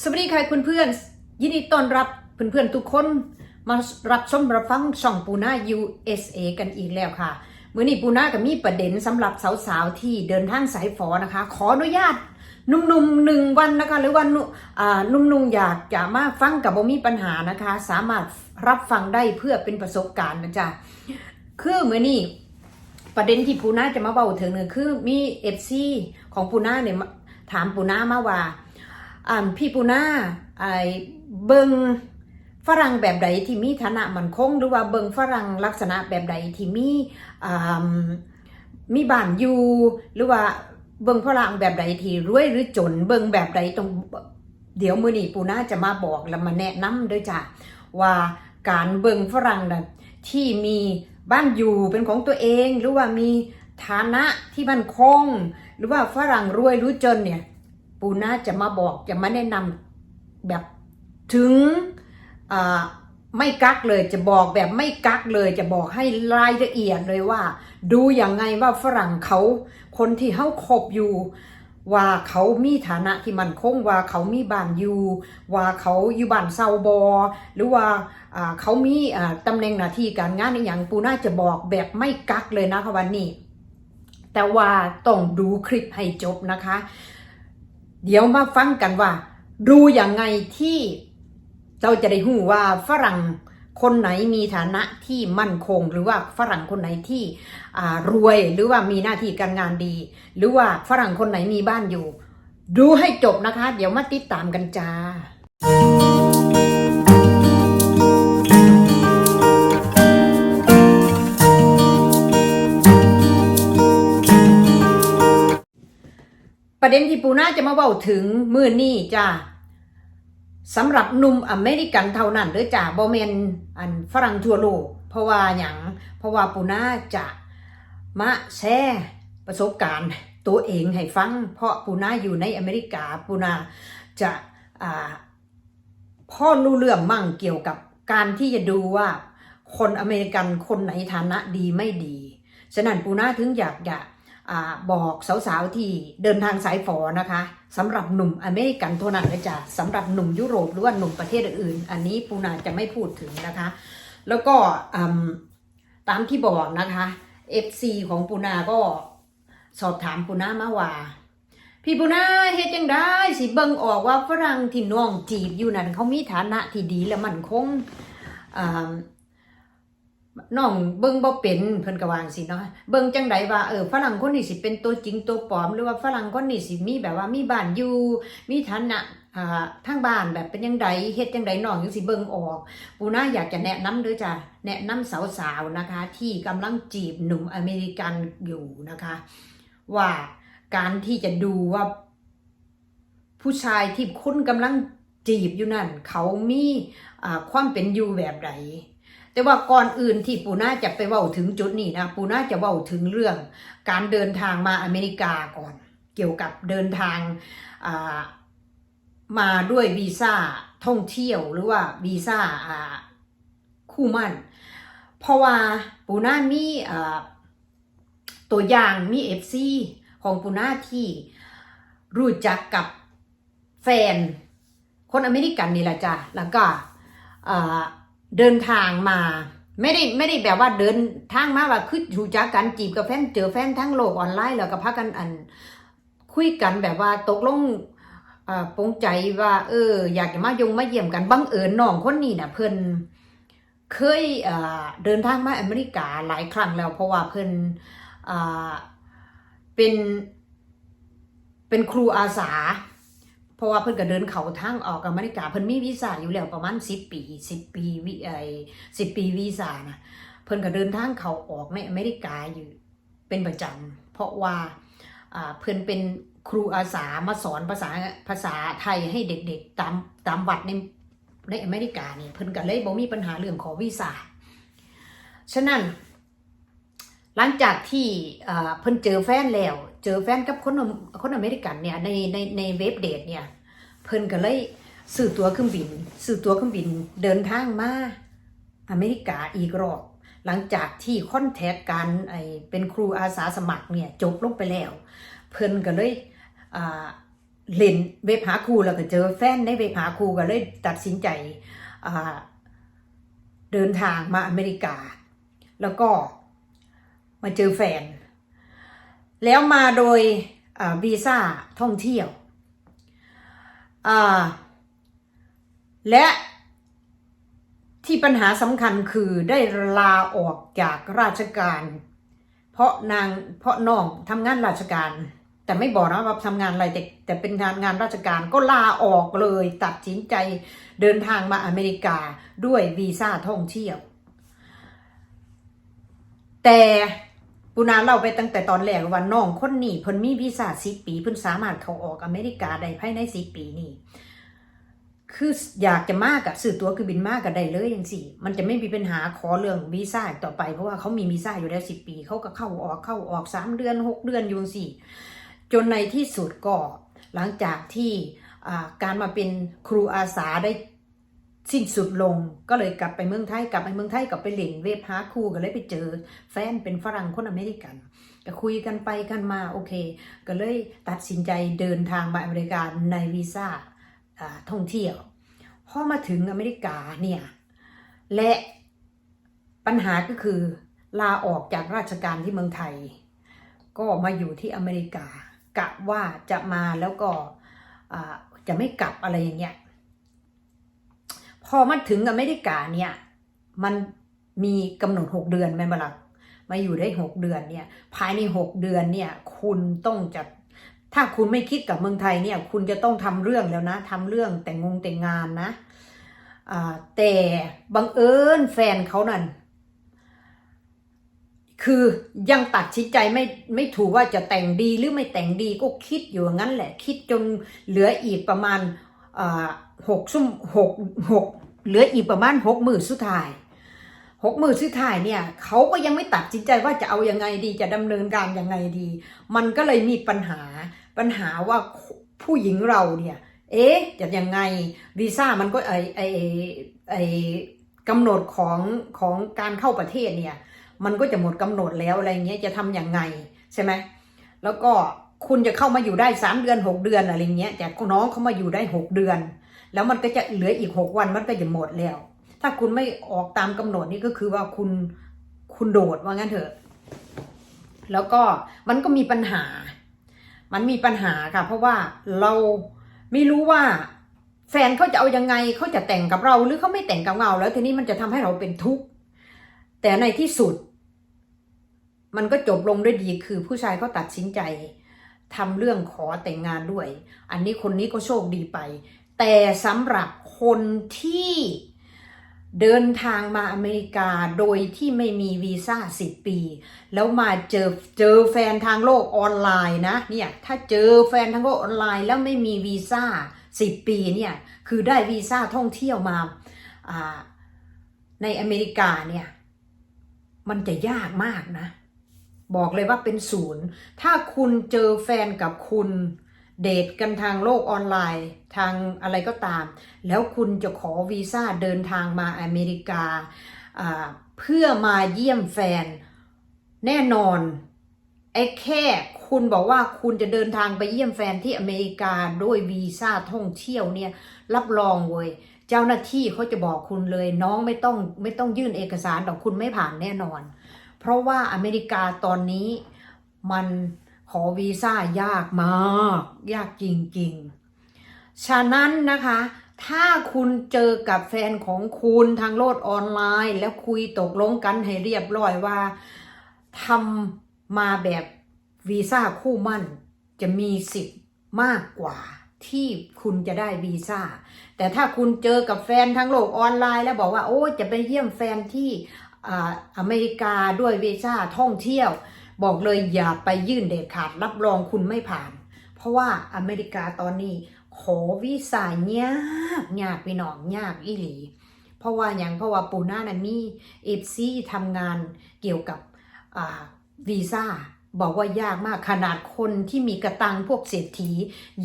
สวัสดีค่ะคุณเพื่อน ยินดีต้อนรับเพื่อนๆทุกคนมารับชมรับฟังช่องปูนา USA กันอีกแล้วค่ะมือนี้ปูนาก็มีประเด็นสำหรับสาวๆที่เดินทางสายฝอนะคะ ขออนุญาตหนุ่มๆหนึ่งวันนะคะ หรือวันอ่านุ่มๆอยากจะมาฟังกับบ่มีปัญหานะคะ สามารถรับฟังได้เพื่อเป็นประสบการณ์นะจ๊ะคือเมื้อนี้ประเด็นที่ปูนาจะมาเบาถึงเนี่ยคือมีเอฟซีของปูนาเนี่ยถามปูนามาว่า อ่าพี่ปูนาไอเบิงฝรั่งแบบใดที่มีฐานะมันคง หรือว่าเบิงฝรั่งลักษณะแบบใดที่มีมีบ้านอยู่ หรือว่าเบิงฝรั่งแบบใดที่รวยหรือจน เบิงแบบใดตรงเดี๋ยวมือนี้ปูนาจะมาบอกและมาแนะนำด้วยจ้ะว่าการเบิงฝรั่งน่ะที่มีบ้านอยู่เป็นของตัวเอง หรือว่ามีฐานะที่มั่นคง หรือว่าฝรั่งรวยหรือจนเนี่ย ปูน่าจะมาบอกจะมาแนะนำแบบถึงไม่กักเลยจะบอกแบบไม่กักเลยจะบอกให้รายละเอียดเลยว่า ดูอย่างไงว่าฝรั่งเขา คนที่เขาคบอยู่ว่าเขามีฐานะที่มันคงว่าเขามีบ้านอยู่ ว่าเขาอยู่บ้านเซาบอ หรือว่าเขามีตำแหน่งหน้าที่การงานในอย่างปูน่าจะบอกแบบไม่กักเลยนะคะวันนี้ แต่ว่าต้องดูคลิปให้จบนะคะ เดี๋ยวมาฟังกันว่า ดูอย่างไงที่เราจะได้หูว่าฝรั่งคนไหนมีฐานะที่มั่นคง หรือว่าฝรั่งคนไหนที่รวยหรือว่ามีหน้าที่การงานดี หรือว่าฝรั่งคนไหนมีบ้านอยู่ ดูให้จบนะคะ เดี๋ยวมาติดตามกันจ้า ประเด็นที่ปูน่าจะมาเว้าถึงมือนี่จ้าสำหรับหนุ่มอเมริกันเท่านั้นเด้อจ้าบ่แมนอันฝรั่งทั่วโลกเพราะว่าหยังเพราะว่าปูน่าจะมาแชร์ประสบการณ์ตัวเองให้ฟัง เพราะปูน่าอยู่ในอเมริกาปูน่าจะอ่าพ่อรู้เรื่องมั่งเกี่ยวกับการที่จะดูว่าคนอเมริกันคนไหนฐานะดีไม่ดี ฉะนั้นปูน่าถึงอยากอยา บอกสาวๆที่เดินทางสายฝอนะคะสำหรับหนุ่มอเมริกันเท่านั้นนะจ๊ะสำหรับหนุ่มยุโรปหรือว่าหนุ่มประเทศอื่น อันนี้ปูนาจะไม่พูดถึงนะคะ แล้วก็ตามที่บอกนะคะ FC ของปูนาก็สอบถามปูนามาว่าพี่ปูนาเฮ็ดยังได้สิเบิ่งออกว่าฝรั่งที่น้องจีบอยู่นั่นเขามีฐานะที่ดีและมั่นคงอ่า น้องเบิ่งบ่เป็นเพิ่นก็ว่างซี้เนาะเบิ่งจังไดว่าเออฝรั่งคนนี้สิเป็นตัวจริงตัวปลอม หรือว่าฝรั่งคนนี้สิมีแบบว่ามีบ้านอยู่มีฐานะอ่าทางบ้านแบบเป็นจังไดเฮ็ดจังไดน้องจังสิเบิ่งออก ปูน่าอยากจะแนะนำด้วยจ้ะแนะนำสาวๆนะคะ ที่กำลังจีบหนุ่มอเมริกันอยู่นะคะ ว่าการที่จะดูว่า ผู้ชายที่คุณกำลังจีบอยู่นั่น เขามีความเป็นอยู่แบบใด แต่ว่าก่อนอื่นที่ปูน่าจะไปเว้าถึงจุดนี้นะปูน่าจะเว้าถึงเรื่อง การเดินทางมาอเมริกาก่อน เกี่ยวกับเดินทางามาด้วยวีซ่าท่องเที่ยวหรือว่าวีซ่าาคู่มั่น เพราะว่าปูน่ามีาตัวอย่างมีเอฟซีของปูน่าที่รู้จักกับแฟน คนอเมริกันนี่แหละจ้ะแล้วก็ เดินทางมา ไม่ได้ไม่ได้แบบว่าเดินทางมาว่าคือรู้จักกันจีบกับแฟนเจอแฟนทั้งโลกออนไลน์แล้วก็พากันอัน คุยกันแบบว่าตกลงอ่าปงใจว่า เออ อยากจะมายงมาเยี่ยมกันบังเอิญน้องคนนี้น่ะเพิ่นเคยอ่าเดินทางมาอเมริกาหลายครั้งแล้ว เพราะว่าเพิ่นอ่าเป็นเป็นครูอาสา ราะว่าเพิ่นก็เดินเขาทางออกอเมริกาเพิ่นมีวีซ่าอยู่แล้วประมาณ10ปี10ปีวิไอ10ปีวีซ่านะเพิ่นก็เดินทางเขาออกในอเมริกาอยู่เป็นประจำเพราะว่าอ่าเพิ่นเป็นครูอาสามาสอนภาษาภาษาไทยให้เด็กๆตามตามวัดในในอเมริกานี่เพิ่นก็เลยบ่มีปัญหาเรื่องขอวีซ่าฉะนั้น หลังจากที่เพิ่นเจอแฟนแล้ว เจอแฟนกับคนคนอเมริกันเนี่ยในในในเว็บเดทเนี่ยเพิ่นก็เลยซื้อตั๋วเครื่องบินซื้อตั๋วเครื่องบินเดินทางมาอเมริกาอีกรอบหลังจากที่คอนแทคกันไอเป็นครูอาสาสมัครเนี่ยจบลงไปแล้ว เพิ่นก็เลยเล่นเว็บหาครูแล้วก็เจอแฟนในเว็บหาครูก็เลยตัดสินใจเดินทางมาอเมริกา แล้วก็มาเจอแฟน แล้วมาโดยวีซ่าท่องเที่ยว และที่ปัญหาสำคัญคือได้ลาออกจากราชการ เพราะนางเพราะน้องทำงานราชการ แต่ไม่บอกนะว่าทำงานอะไรแต่แต่เป็นงานงานราชการก็ลาออกเลย ตัดสินใจเดินทางมาอเมริกาด้วยวีซ่าท่องเที่ยว แต่ ปุนาเล่าไปตั้งแต่ตอนแรกว่าน้องคนนี้เพิ่นมีวีซ่าสิปีเพิ่นสามารถเข้าออกอเมริกาได้ภายในสิปีนี้คืออยากจะมากอะสื่อตัวคือบินมากก็ได้เลยอย่างสี่มันจะไม่มีปัญหาขอเรื่องวีซ่าต่อไปเพราะว่าเขามีวีซ่าอยู่แล้วสิปีเขาก็เข้าออกเข้าออกสามเดือนหกเดือนอยู่สี่จนในที่สุดก็หลังจากที่การมาเป็นครูอาสาได้ สิ้นสุดลงก็เลยกลับไปเมืองไทยกลับไปเมืองไทยกลับไปเหล่นเว็บหาครูก็เลยไปเจอ แฟนเป็นฝรั่งคนอเมริกันก็คุยกันไปกันมาโอเค ก็เลยตัดสินใจเดินทางมาอเมริกาในวีซ่าท่องเที่ยวพอมาถึงอเมริกาเนี่ยและปัญหาก็คือลาออกจากราชการที่เมืองไทย ก็มาอยู่ที่อเมริกากะว่าจะมาแล้วก็จะไม่กลับอะไรอย่างเงี้ย พอมาถึงอเมริกาเนี่ย มันมีกำหนดหกเดือนแม่บลักมาอยู่ได้หกเดือนเนี่ย ภายในหกเดือนเนี่ย คุณต้องจะถ้าคุณไม่คิดกับเมืองไทยเนี่ย คุณจะต้องทำเรื่องแล้วนะทำเรื่องแต่งงงแต่งงานนะแต่บังเอิญแฟนเขานั่นคือยังตัดสินใจไม่ไม่ถูกว่าจะแต่งดีหรือไม่แต่งดีก็คิดอยู่งั้นแหละ คิดจนเหลืออีกประมาณ หกซุ่มหกหกเหลืออีกประมาณหกหมื่นสุดท้ายหกหมื่นสุดท้ายเนี่ยเขาก็ยังไม่ตัดสินใจว่าจะเอาอยังไงดีจะดำเนินการยังไงดี มันก็เลยมีปัญหาปัญหาว่าผู้หญิงเราเนี่ยเอ๊ะจะยังไงวีซ่ามันก็ไอไอไอกำหนดของของการเข้าประเทศเนี่ย มันก็จะหมดกำหนดแล้วอะไรเงี้ยจะทำยังไงใช่ไหมแล้วก็ คุณจะเข้ามาอยู่ได้สามเดือนหกเดือนอะไรเงี้ยแต่น้องเขามาอยู่ได้หกเดือน แล้วมันก็จะเหลืออีกหกวันมันก็จะหมดแล้ว ถ้าคุณไม่ออกตามกำหนดนี่ก็คือว่าคุณคุณโดดว่างั้นเถอะ แล้วก็มันก็มีปัญหา มันมีปัญหาค่ะ เพราะว่าเราไม่รู้ว่าแฟนเขาจะเอายังไงเขาจะแต่งกับเราหรือเขาไม่แต่งกับเราแล้วทีนี้มันจะทำให้เราเป็นทุกข์แต่ในที่สุด มันก็จบลงด้วยดีคือผู้ชายเขาตัดสินใจ ทำเรื่องขอแต่งงานด้วย อันนี้คนนี้ก็โชคดีไป แต่สำหรับคนที่เดินทางมาอเมริกาโดยที่ไม่มีวีซ่าสิบปี แล้วมาเจอเจอแฟนทางโลกออนไลน์นะเนี่ยถ้าเจอแฟนทางโลกออนไลน์แล้วไม่มีวีซ่าสิบปีเนี่ยคือได้วีซ่าท่องเที่ยวมาอ่าในอเมริกาเนี่ยมันจะยากมากนะ บอกเลยว่าเป็นศูนย์ ถ้าคุณเจอแฟนกับคุณเดทกันทางโลกออนไลน์ ทางอะไรก็ตาม แล้วคุณจะขอวีซ่าเดินทางมาอเมริกา เพื่อมาเยี่ยมแฟน แน่นอนไอ้แค่คุณบอกว่าคุณจะเดินทางไปเยี่ยมแฟนที่อเมริกาด้วยวีซ่าท่องเที่ยวเนี่ย รับรองเว้ยเจ้าหน้าที่เขาจะบอกคุณเลย น้องไม่ต้องไม่ต้องยื่นเอกสารหรอกคุณไม่ผ่านแน่นอน เพราะว่าอเมริกาตอนนี้มันขอวีซ่ายากมาก ยากจริงๆ ฉะนั้นนะคะ ถ้าคุณเจอกับแฟนของคุณทางโลกออนไลน์ แล้วคุยตกลงกันให้เรียบร้อยว่าทำมาแบบวีซ่าคู่มั่นจะมีสิทธิ์มากกว่าที่คุณจะได้วีซ่า แต่ถ้าคุณเจอกับแฟนทางโลกออนไลน์แล้วบอกว่าโอ้จะไปเยี่ยมแฟนที่ อเมริกาด้วยวีซ่าท่องเที่ยว บอกเลยอย่าไปยื่นเด็ดขาดรับรองคุณไม่ผ่าน เพราะว่าอเมริกาตอนนี้ขอวีซ่ายากยากพี่น้องยากอีหลี เพราะว่าอย่างเพราะว่าปูน่านั้นมีเอฟซีทำงานเกี่ยวกับวีซ่าบอกว่ายากมากขนาดคนที่มีกระตังพวกเศรษฐี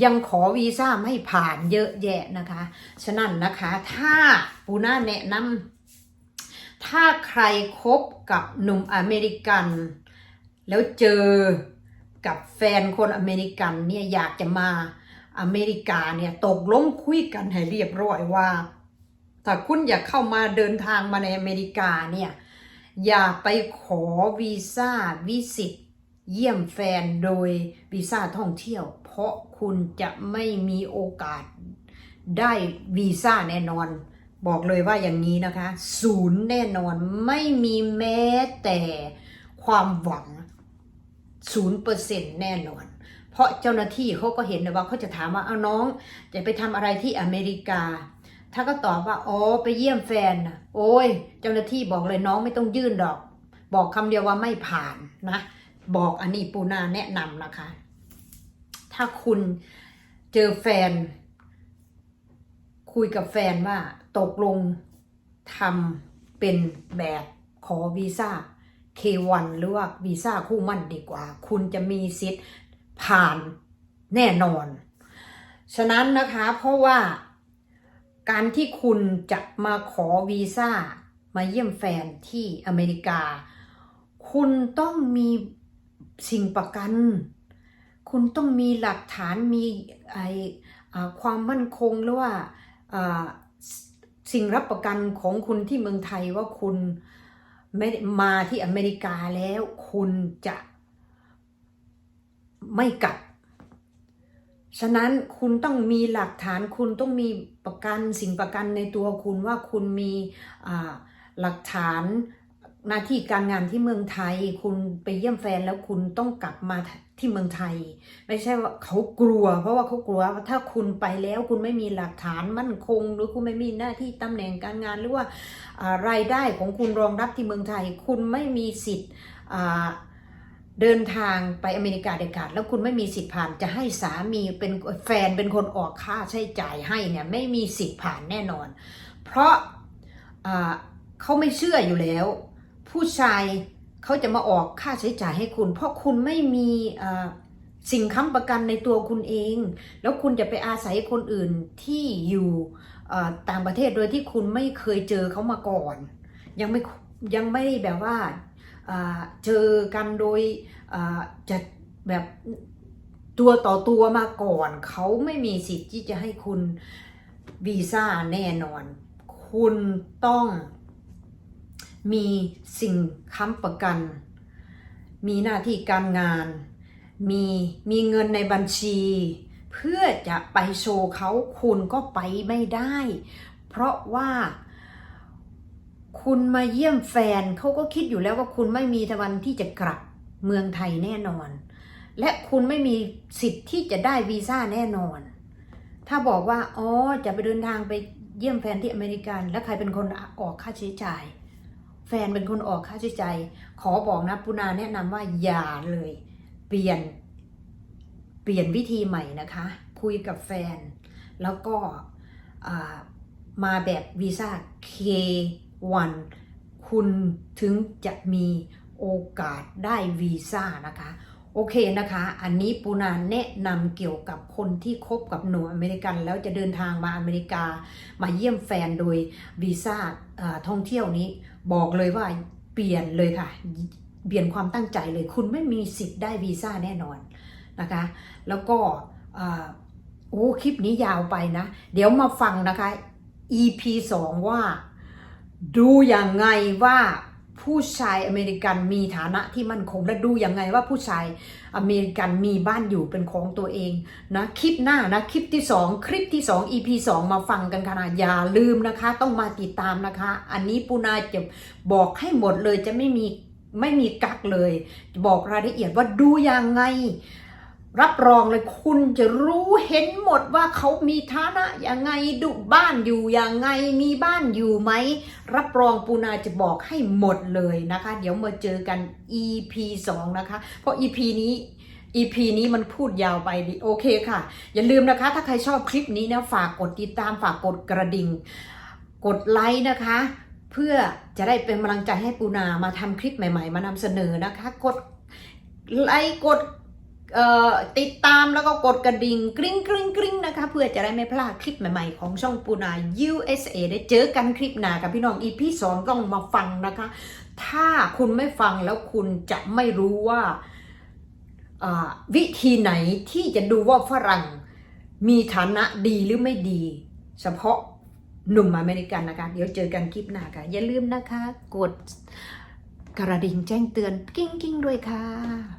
ยังขอวีซ่าไม่ผ่านเยอะแยะนะคะ ฉะนั้นนะคะ ถ้าปูน่าแนะนำ ถ้าใครคบกับหนุ่มอเมริกัน แล้วเจอกับแฟนคนอเมริกันเนี่ยอยากจะมาอเมริกาเนี่ยตกลงคุยกันให้เรียบร้อยว่า ถ้าคุณอยากเข้ามาเดินทางมาในอเมริกาเนี่ยอย่าไปขอวีซ่าวิสิตเยี่ยมแฟนโดยวีซ่าท่องเที่ยว เพราะคุณจะไม่มีโอกาสได้วีซ่าแน่นอน บอกเลยว่าอย่างนี้นะคะ ศูนย์แน่นอนไม่มีแม้แต่ความหวังศูนย์เปอร์เซ็นต์แน่นอน เพราะเจ้าหน้าที่เขาก็เห็นนะว่าเขาจะถามว่าเอาน้อง จะไปทำอะไรที่อเมริกา ถ้าก็ตอบว่าอ๋อไปเยี่ยมแฟนนะโอ้ย เจ้าหน้าที่บอกเลยน้องไม่ต้องยื่นดอก บอกคำเดียวว่าไม่ผ่านนะ บอกอันนี้ปูนาแนะนำนะคะ ถ้าคุณเจอแฟน คุยกับแฟนว่า ตกลงทำเป็นแบบขอวีซ่า K1 หรือว่าวีซ่าคู่มั่นดีกว่า คุณจะมีสิทธิ์ผ่านแน่นอน ฉะนั้นนะคะเพราะว่าการที่คุณจะมาขอวีซ่ามาเยี่ยมแฟนที่อเมริกา คุณต้องมีสิ่งประกัน คุณต้องมีหลักฐานมีไอความมั่นคงหรือว่า สิ่งรับประกันของคุณที่เมืองไทยว่าคุณไม่มาที่อเมริกาแล้ว คุณจะไม่กลับ ฉะนั้นคุณต้องมีหลักฐานคุณต้องมีประกันสิ่งประกันในตัวคุณว่าคุณมีหลักฐานหน้าที่การงานที่เมืองไทย คุณไปเยี่ยมแฟนแล้วคุณต้องกลับมา ที่เมืองไทย ไม่ใช่ว่าเขากลัว เพราะว่าเขากลัวว่าถ้าคุณไปแล้วคุณไม่มีหลักฐานมั่นคง หรือคุณไม่มีหน้าที่ตำแหน่งการงานหรือว่ารายได้ของคุณรองรับที่เมืองไทย คุณไม่มีสิทธิ์เดินทางไปอเมริกาเด็ดขาดแล้วคุณไม่มีสิทธิ์ผ่านจะให้สามีเป็นแฟนเป็นคนออกค่าใช้จ่ายให้เนี่ยไม่มีสิทธิ์ผ่านแน่นอน เพราะเขาไม่เชื่ออยู่แล้ว ผู้ชาย เขาจะมาออกค่าใช้จ่ายให้คุณ เพราะคุณไม่มีสิ่งค้ำประกันในตัวคุณเอง แล้วคุณจะไปอาศัยคนอื่นที่อยู่ต่างประเทศโดยที่คุณไม่เคยเจอเขามาก่อน ยังไม่ยังไม่แบบว่าเจอกันโดยจะแบบตัวต่อตัวมาก่อน เขาไม่มีสิทธิ์ที่จะให้คุณวีซ่าแน่นอน คุณต้อง มีสิ่งค้ำประกัน มีหน้าที่การงาน มีมีเงินในบัญชี เพื่อจะไปโชว์เขาคุณก็ไปไม่ได้ เพราะว่าคุณมาเยี่ยมแฟนเขาก็คิดอยู่แล้วว่าคุณไม่มีวันที่จะกลับเมืองไทยแน่นอน และคุณไม่มีสิทธิ์ที่จะได้วีซ่าแน่นอน ถ้าบอกว่าอ๋อจะไปเดินทางไปเยี่ยมแฟนที่อเมริกัน แล้วใครเป็นคนออกค่าใช้จ่าย แฟนเป็นคนออกค่าใช้จ่ายขอบอกนะปุนาแนะนำว่าอย่าเลย เปลี่ยน เปลี่ยนวิธีใหม่นะคะ คุยกับแฟน แล้วก็มาแบบวีซ่า K1 คุณถึงจะมีโอกาสได้วีซ่านะคะ โอเคนะคะ อันนี้ปูนาแนะนำเกี่ยวกับคนที่คบกับหนุ่มอเมริกัน แล้วจะเดินทางมาอเมริกา มาเยี่ยมแฟนโดยวีซ่าท่องเที่ยวนี้ บอกเลยว่าเปลี่ยนเลยค่ะ เปลี่ยนความตั้งใจเลย คุณไม่มีสิทธิ์ได้วีซ่าแน่นอนนะคะ แล้วก็โอ้คลิปนี้ยาวไปนะ เดี๋ยวมาฟังนะคะ EP 2 ว่า ดูอย่างไงว่า ผู้ชายอเมริกันมีฐานะที่มั่นคงและดูยังไงว่าผู้ชายอเมริกันมีบ้านอยู่เป็นของตัวเองนะคลิปหน้านะคลิปที่ 2 คลิปที่ 2 EP 2 มาฟังกันค่ะนะอย่าลืมนะคะ ต้องมาติดตามนะคะ อันนี้ปูนาจะบอกให้หมดเลยจะไม่มีไม่มีกักเลย บอกรายละเอียดว่าดูยังไง รับรองเลยคุณจะรู้เห็นหมดว่าเขามีฐานะยังไงดูบ้านอยู่ยังไงมีบ้านอยู่ไหม รับรองปูนาจะบอกให้หมดเลยนะคะ เดี๋ยวมาเจอกัน EP 2 นะคะ เพราะ EP นี้ EP นี้มันพูดยาวไปดิโอเคค่ะ อย่าลืมนะคะ ถ้าใครชอบคลิปนี้นะฝากกดติดตามฝากกดกระดิ่ง กดไลค์นะคะเพื่อจะได้เป็นกำลังใจให้ปูนามาทำคลิปใหม่ ๆ มานำเสนอนะคะ กดไลค์กด ติดตามแล้วก็กดกระดิ่งกริ๊งกริ๊งกริ๊งนะคะ เพื่อจะได้ไม่พลาดคลิปใหม่ๆ ของช่องปูนา USA ได้เจอกันคลิปหน้ากับพี่น้อง EP สองต้องมาฟังนะคะ ถ้าคุณไม่ฟังแล้วคุณจะไม่รู้ว่าวิธีไหนที่จะดูว่าฝรั่งมีฐานะดีหรือไม่ดี เฉพาะหนุ่มอเมริกันนะคะ เดี๋ยวเจอกันคลิปหน้าค่ะ อย่าลืมนะคะ กดกระดิ่งแจ้งเตือนกิ้งกิ้งด้วยค่ะ